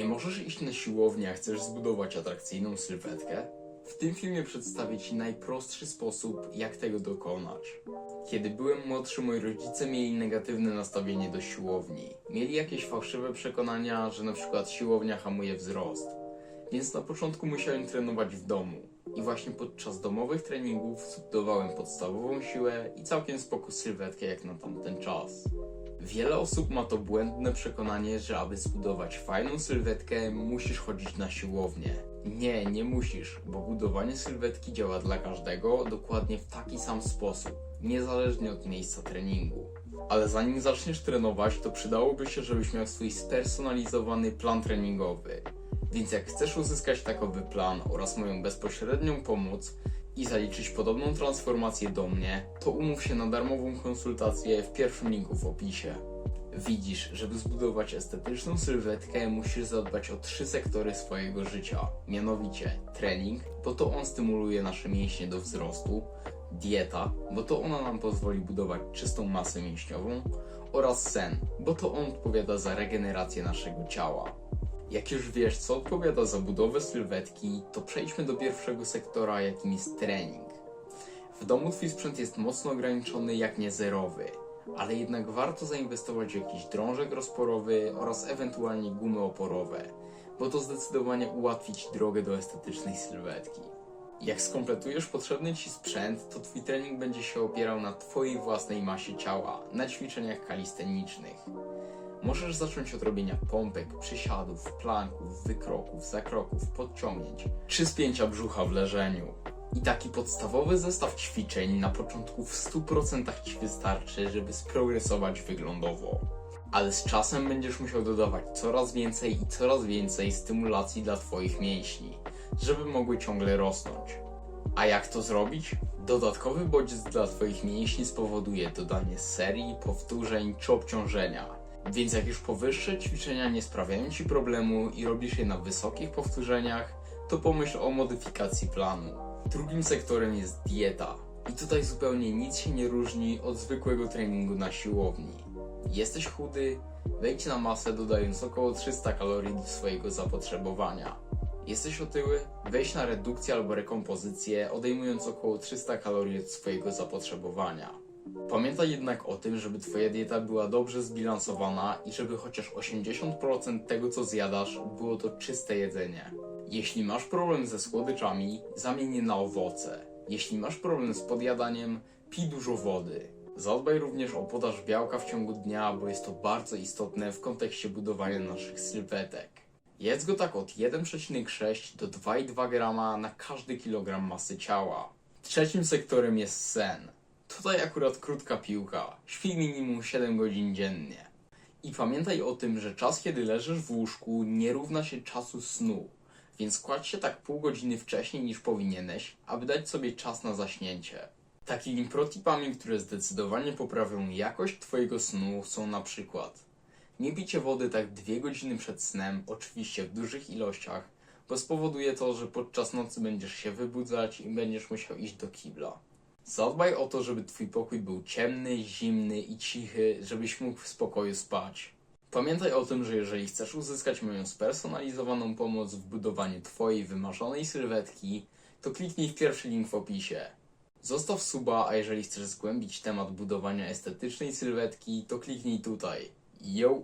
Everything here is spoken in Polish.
Nie możesz iść na siłownię, a chcesz zbudować atrakcyjną sylwetkę? W tym filmie przedstawię Ci najprostszy sposób, jak tego dokonać. Kiedy byłem młodszy, moi rodzice mieli negatywne nastawienie do siłowni. Mieli jakieś fałszywe przekonania, że na przykład siłownia hamuje wzrost. Więc na początku musiałem trenować w domu. I właśnie podczas domowych treningów zbudowałem podstawową siłę i całkiem spoko sylwetkę jak na tamten czas. Wiele osób ma to błędne przekonanie, że aby zbudować fajną sylwetkę, musisz chodzić na siłownię. Nie, nie musisz, bo budowanie sylwetki działa dla każdego dokładnie w taki sam sposób, niezależnie od miejsca treningu. Ale zanim zaczniesz trenować, to przydałoby się, żebyś miał swój spersonalizowany plan treningowy. Więc jak chcesz uzyskać takowy plan oraz moją bezpośrednią pomoc i zaliczyć podobną transformację do mnie, to umów się na darmową konsultację w pierwszym linku w opisie. Widzisz, żeby zbudować estetyczną sylwetkę, musisz zadbać o trzy sektory swojego życia. Mianowicie trening, bo to on stymuluje nasze mięśnie do wzrostu, dieta, bo to ona nam pozwoli budować czystą masę mięśniową, oraz sen, bo to on odpowiada za regenerację naszego ciała. Jak już wiesz, co odpowiada za budowę sylwetki, to przejdźmy do pierwszego sektora, jakim jest trening. W domu twój sprzęt jest mocno ograniczony, jak nie zerowy, ale jednak warto zainwestować w jakiś drążek rozporowy oraz ewentualnie gumy oporowe, bo to zdecydowanie ułatwi ci drogę do estetycznej sylwetki. Jak skompletujesz potrzebny ci sprzęt, to twój trening będzie się opierał na twojej własnej masie ciała, na ćwiczeniach kalistenicznych. Możesz zacząć od robienia pompek, przysiadów, planków, wykroków, zakroków, podciągnięć czy spięcia brzucha w leżeniu. I taki podstawowy zestaw ćwiczeń na początku w 100% ci wystarczy, żeby sprogresować wyglądowo. Ale z czasem będziesz musiał dodawać coraz więcej i coraz więcej stymulacji dla Twoich mięśni, żeby mogły ciągle rosnąć. A jak to zrobić? Dodatkowy bodziec dla Twoich mięśni spowoduje dodanie serii, powtórzeń czy obciążenia. Więc jak już powyższe ćwiczenia nie sprawiają Ci problemu i robisz je na wysokich powtórzeniach, to pomyśl o modyfikacji planu. Drugim sektorem jest dieta. I tutaj zupełnie nic się nie różni od zwykłego treningu na siłowni. Jesteś chudy? Wejdź na masę dodając około 300 kalorii do swojego zapotrzebowania. Jesteś otyły? Wejdź na redukcję albo rekompozycję, odejmując około 300 kalorii od swojego zapotrzebowania. Pamiętaj jednak o tym, żeby Twoja dieta była dobrze zbilansowana i żeby chociaż 80% tego, co zjadasz, było to czyste jedzenie. Jeśli masz problem ze słodyczami, zamień je na owoce. Jeśli masz problem z podjadaniem, pij dużo wody. Zadbaj również o podaż białka w ciągu dnia, bo jest to bardzo istotne w kontekście budowania naszych sylwetek. Jedz go tak od 1,6 do 2,2 grama na każdy kilogram masy ciała. Trzecim sektorem jest sen. Tutaj akurat krótka piłka. Śpij minimum 7 godzin dziennie. I pamiętaj o tym, że czas, kiedy leżysz w łóżku, nie równa się czasu snu. Więc kładź się tak pół godziny wcześniej niż powinieneś, aby dać sobie czas na zaśnięcie. Takimi protipami, które zdecydowanie poprawią jakość Twojego snu są na przykład nie picie wody tak dwie godziny przed snem, oczywiście w dużych ilościach, bo spowoduje to, że podczas nocy będziesz się wybudzać i będziesz musiał iść do kibla. Zadbaj o to, żeby twój pokój był ciemny, zimny i cichy, żebyś mógł w spokoju spać. Pamiętaj o tym, że jeżeli chcesz uzyskać moją spersonalizowaną pomoc w budowaniu twojej wymarzonej sylwetki, to kliknij w pierwszy link w opisie. Zostaw suba, a jeżeli chcesz zgłębić temat budowania estetycznej sylwetki, to kliknij tutaj. Yo!